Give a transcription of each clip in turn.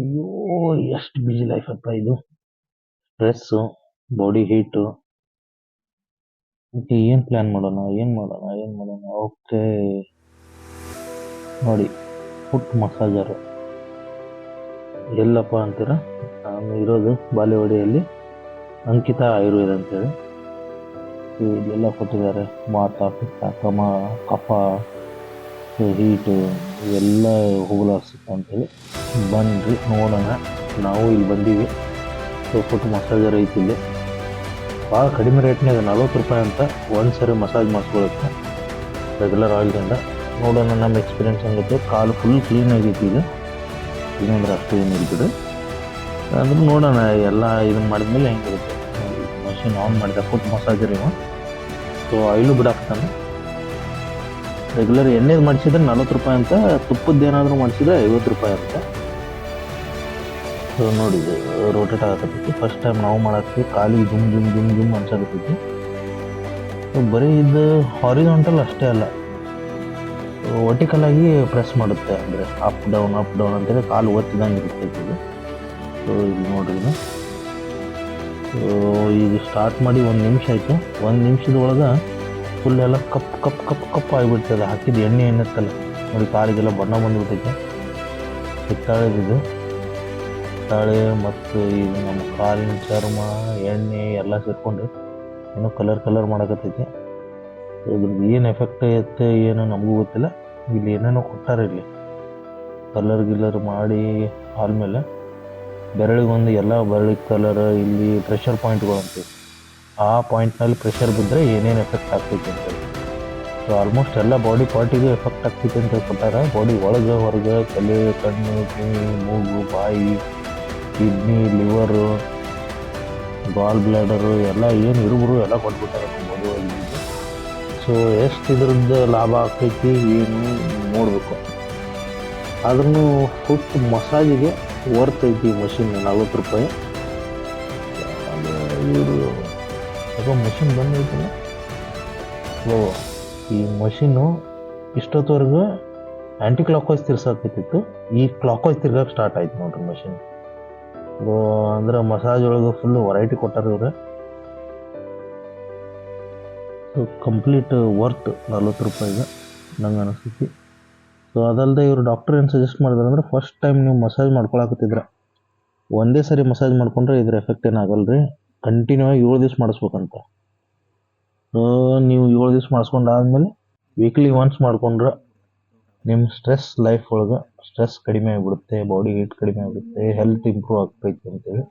ಅಯ್ಯೋ, ಎಷ್ಟು busy life ಅಪ್ಪ ಇದು. ಸ್ಟ್ರೆಸ್ ಬಾಡಿ ಹೀಟ್ ಮತ್ತೆ ಏನ್ ಪ್ಲಾನ್ ಮಾಡೋಣ, ಏನ್ ಮಾಡೋಣ ಏನ್ ಮಾಡೋಣ? ಓಕೆ ನೋಡಿ ಫುಟ್ ಮಸಾಜರ್ ಎಲ್ಲಪ್ಪ ಅಂತೀರಾ? ನಾನು ಇರೋದು ಬಾಲೆವಾಡಿಯಲ್ಲಿ ಅಂಕಿತಾ ಆಯುರ್ವೇದ ಅಂತೇಳಿ. ಇಲ್ಲೆಲ್ಲ ಕೊಟ್ಟಿದ್ದಾರೆ. ಮಾತ, ಪಿತ್ತ, ಕಮ, ಕಫ ಹೀಟು ಎಲ್ಲ ಹೋಗಲಾಡಿಸುತ್ತೆ ಅಂತೇಳಿ. ಬನ್ನಿರಿ ನೋಡೋಣ. ನಾವು ಇಲ್ಲಿ ಬಂದೀವಿ. ಸೊ ಫುಟ್ ಮಸಾಜರ್ ಐತಿ ಇಲ್ಲಿ. ಭಾಳ ಕಡಿಮೆ ರೇಟ್ನಾಗ ನಲ್ವತ್ತು ರೂಪಾಯಿ ಅಂತ ಒಂದು ಸರಿ ಮಸಾಜ್ ಮಾಡಿಸ್ಕೊಳ್ಳುತ್ತೆ ರೆಗ್ಯುಲರ್ ಆಯಿಲ್ದಿಂದ ನೋಡೋಣ ನಮ್ಮ ಎಕ್ಸ್ಪೀರಿಯನ್ಸ್ ಹೆಂಗೈತೆ. ಕಾಲು ಫುಲ್ ಕ್ಲೀನ್ ಆಗೈತಿ ಈಗ ಇನ್ನೊಂದ್ರೆ ಅಷ್ಟು ಏನು ಅಂದ್ರೆ ನೋಡೋಣ, ಎಲ್ಲ ಇದನ್ನ ಮಾಡಿದ್ಮೇಲೆ ಹೆಂಗಿರುತ್ತೆ. ಮಷಿನ್ ಆನ್ ಮಾಡಿದೆ ಫುಟ್ ಮಸಾಜರ್ ಇವ. ಸೊ ಆಯಿಲು ಬಿಡಾಕ್ತಾನೆ ರೆಗ್ಯುಲರ್ ಎಣ್ಣೆದು ಮಾಡಿಸಿದ್ರೆ ನಲ್ವತ್ತು ರೂಪಾಯಿ ಅಂತ ತುಪ್ಪದ್ದು ಏನಾದರೂ ಮಾಡಿಸಿದ್ರೆ ಐವತ್ತು ರೂಪಾಯಿ ಅಂತ. ನೋಡಿ ರೋಟೇಟ್ ಆಗತ್ತೈತಿ ಫಸ್ಟ್ ಟೈಮ್ ನಾವು ಮಾಡತ್ತೀವಿ ಕಾಲಿಗೆ ಜುಮ್ ಜುಮ್ ಜುಮ್ ಜುಮ್ ಅನ್ಸಕತ್ತೈತಿ ಬರೀ ಇದು ಹಾರಿಜಾಂಟಲ್ ಅಷ್ಟೇ ಅಲ್ಲ. ವರ್ಟಿಕಲ್ ಆಗಿ ಪ್ರೆಸ್ ಮಾಡುತ್ತೆ. ಅಂದರೆ ಅಪ್ ಡೌನ್ ಅಪ್ ಡೌನ್ ಅಂತೇಳಿ ಕಾಲು ಒತ್ತಿದಂಗೆ ಇರ್ತೈತಿ ಇದು. ಸೊ ಇಲ್ಲಿ ನೋಡ್ರಿ ಇದು. ಸ್ಟಾರ್ಟ್ ಮಾಡಿ ಒಂದು ನಿಮಿಷ ಆಯಿತು. ಒಂದು ನಿಮಿಷದೊಳಗೆ ಫುಲ್ ಎಲ್ಲ ಕಪ್ ಕಪ್ ಕಪ್ ಕಪ್ ಆಗಿಬಿಡ್ತದೆ. ಹಾಕಿದ ಎಣ್ಣೆ ಏನತ್ತಲ್ಲ ನೋಡಿ, ಕಾಲಿಗೆಲ್ಲ ಬಣ್ಣ ಬಂದ್ಬಿಟ್ಟೈತೆ. ಹಿತ್ತಾಳೆದಿದು. ಹಿತ್ತಾಳೆ ಮತ್ತು ಈ ನಮ್ಮ ಕಾಲಿನ ಚರ್ಮ, ಎಣ್ಣೆ ಎಲ್ಲ ಸೇರಿಕೊಂಡು ಏನೋ ಕಲರ್ ಕಲರ್ ಮಾಡಕತ್ತೈತಿ. ಇದ್ರದ್ದು ಏನು ಎಫೆಕ್ಟ್ ಐತೆ ಏನು ನಮಗೂ ಗೊತ್ತಿಲ್ಲ. ಇಲ್ಲಿ ಏನೇನೋ ಕೊಟ್ಟಾರೆ ಇಲ್ಲಿ. ಕಲರ್ ಗಿಲ್ಲರ್ ಮಾಡಿ ಆದ್ಮೇಲೆ ಬೆರಳಿಗೊಂದು ಎಲ್ಲ ಬೆರಳಿ ಕಲರ್ ಇಲ್ಲಿ ಪ್ರೆಷರ್ ಪಾಯಿಂಟ್ಗಳು ಅಂತೀವಿ. ಆ ಪಾಯಿಂಟ್ನಲ್ಲಿ ಪ್ರೆಷರ್ ಬಿದ್ದರೆ ಏನೇನು ಎಫೆಕ್ಟ್ ಆಗ್ತೈತಿ ಅಂತ ಸೊ ಆಲ್ಮೋಸ್ಟ್ ಎಲ್ಲ ಬಾಡಿ ಪಾರ್ಟಿಗೂ ಎಫೆಕ್ಟ್ ಆಗ್ತೈತಿ ಅಂತ ಕೊಟ್ಟಾರ ಬಾಡಿ ಒಳಗೆ, ಹೊರಗೆ, ತಲೆ, ಕಣ್ಣು ಕಿವಿ ಮೂಗು, ಬಾಯಿ. ಕಿಡ್ನಿ ಲಿವರು ಬಾಲ್ ಬ್ಲಾಡರು ಎಲ್ಲ ಏನು ಇರುಬರು ಎಲ್ಲ ಕೊಟ್ಬಿಟ್ಟಾರೆ ಒಳಗೆ ಸೊ ಎಷ್ಟು ಇದ್ರದ್ದು ಲಾಭ ಆಗ್ತೈತಿ ಏನು ನೋಡಬೇಕು. ಅದನ್ನು ಫುಟ್ ಮಸಾಜಿಗೆ ಓರ್ತೈತಿ ಮಷಿನ್ ನಲ್ವತ್ತು ರೂಪಾಯಿ. ಇವರು ಅಥವಾ ಮಷಿನ್ ಬಂದೈತಲ್ಲ. ಓ ಈ ಮಷಿನ್ನು ಇಷ್ಟೊತ್ತವರೆಗೂ ಆ್ಯಂಟಿ ಕ್ಲಾಕ್ ವೈಸ್ ತಿರ್ಸಾಕೈತಿತ್ತು ಈ ಕ್ಲಾಕ್ ವೈಸ್ ತಿರ್ಗಕ್ಕೆ ಸ್ಟಾರ್ಟ್ ಆಯ್ತು ನೋಡ್ರಿ ಮಷಿನ್ ಅಂದ್ರೆ ಮಸಾಜ್ ಒಳಗೆ ಫುಲ್ ವೆರೈಟಿ ಕೊಟ್ಟಾರ ಇವ್ರೆ. ಕಂಪ್ಲೀಟ್ ವರ್ತ್ ನಲ್ವತ್ತು ರೂಪಾಯಿಗೆ ನಂಗೆ ಅನಿಸ್ತೈತಿ. ಸೊ ಅದಲ್ಲದೆ ಇವರು ಡಾಕ್ಟರ್ ಏನು ಸಜೆಸ್ಟ್ ಮಾಡಿದ್ರು ಅಂದರೆ ಫಸ್ಟ್ ಟೈಮ್ ನೀವು ಮಸಾಜ್ ಮಾಡ್ಕೊಳಕತ್ತಿದ್ರೆ. ಒಂದೇ ಸರಿ ಮಸಾಜ್ ಮಾಡ್ಕೊಂಡ್ರೆ ಇದ್ರ ಎಫೆಕ್ಟ್ ಏನಾಗಲ್ಲ ರೀ ಕಂಟಿನ್ಯೂ ಆಗಿ ಏಳು ದಿವ್ಸ ಮಾಡಿಸ್ಬೇಕಂತ. ನೀವು ಏಳು ದಿವ್ಸ ಮಾಡಿಸ್ಕೊಂಡಾದ್ಮೇಲೆ ವೀಕ್ಲಿ ಒನ್ಸ್ ಮಾಡ್ಕೊಂಡ್ರೆ ನಿಮ್ಮ ಸ್ಟ್ರೆಸ್ ಲೈಫ್ ಒಳಗೆ ಸ್ಟ್ರೆಸ್ ಕಡಿಮೆ ಆಗಿಬಿಡುತ್ತೆ ಬಾಡಿ ಹೀಟ್ ಕಡಿಮೆ ಆಗುತ್ತೆ ಹೆಲ್ತ್ ಇಂಪ್ರೂವ್ ಆಗ್ತೈತಿ ಅಂತೇಳಿ.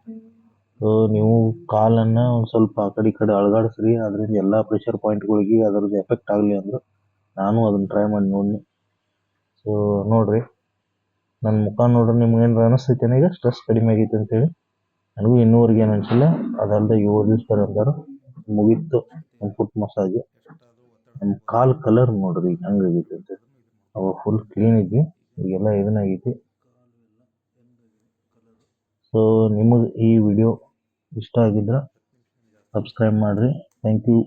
ಸೊ ನೀವು ಕಾಲನ್ನು ಒಂದು ಸ್ವಲ್ಪ ಆ ಕಡೆ ಈ ಕಡೆ ಅಳಗಾಡಿಸ್ರಿ, ಅದರಿಂದ ಎಲ್ಲ ಪ್ರೆಷರ್ ಪಾಯಿಂಟ್ಗಳಿಗೆ ಅದರದ್ದು ಎಫೆಕ್ಟ್ ಆಗಲಿ ಅಂದ್ರೆ ನಾನು ಅದನ್ನು ಟ್ರೈ ಮಾಡಿ ನೋಡಿ ಸೊ ನೋಡ್ರಿ ನನ್ನ ಮುಖ ನೋಡ್ರಿ ನಿಮ್ಗೆ ಏನಾರ ಅನಿಸ್ತೈತೆ ಈಗ? ಸ್ಟ್ರೆಸ್ ಕಡಿಮೆ ಆಗೈತೆ ಅಂತೇಳಿ. ನನಗೂ ಇನ್ನೂವರೆಗೆ ಏನು ಅನಿಸಿಲ್ಲ ಅದಲ್ಲದೆ ಏಳು ದಿವಸ ಮುಗೀತು ನಮ್ಮ ಫುಟ್ ಮಸಾಜ್ ನಮ್ಮ ಕಾಲು ಕಲರ್ ನೋಡ್ರಿ ಹೆಂಗಾಗೈತೆ ಹಂಗಾಗೈತೆ ಅಂತ ಅವಾಗ ಫುಲ್ ಕ್ಲೀನ್ ಇದ್ವಿ ಈಗೆಲ್ಲ ಇದನ್ನಾಗೈತಿ. ಸೊ ನಿಮಗೆ ಈ ವಿಡಿಯೋ ಇಷ್ಟ ಆಗಿದ್ರೆ ಸಬ್ಸ್ಕ್ರೈಬ್ ಮಾಡಿರಿ. Thank you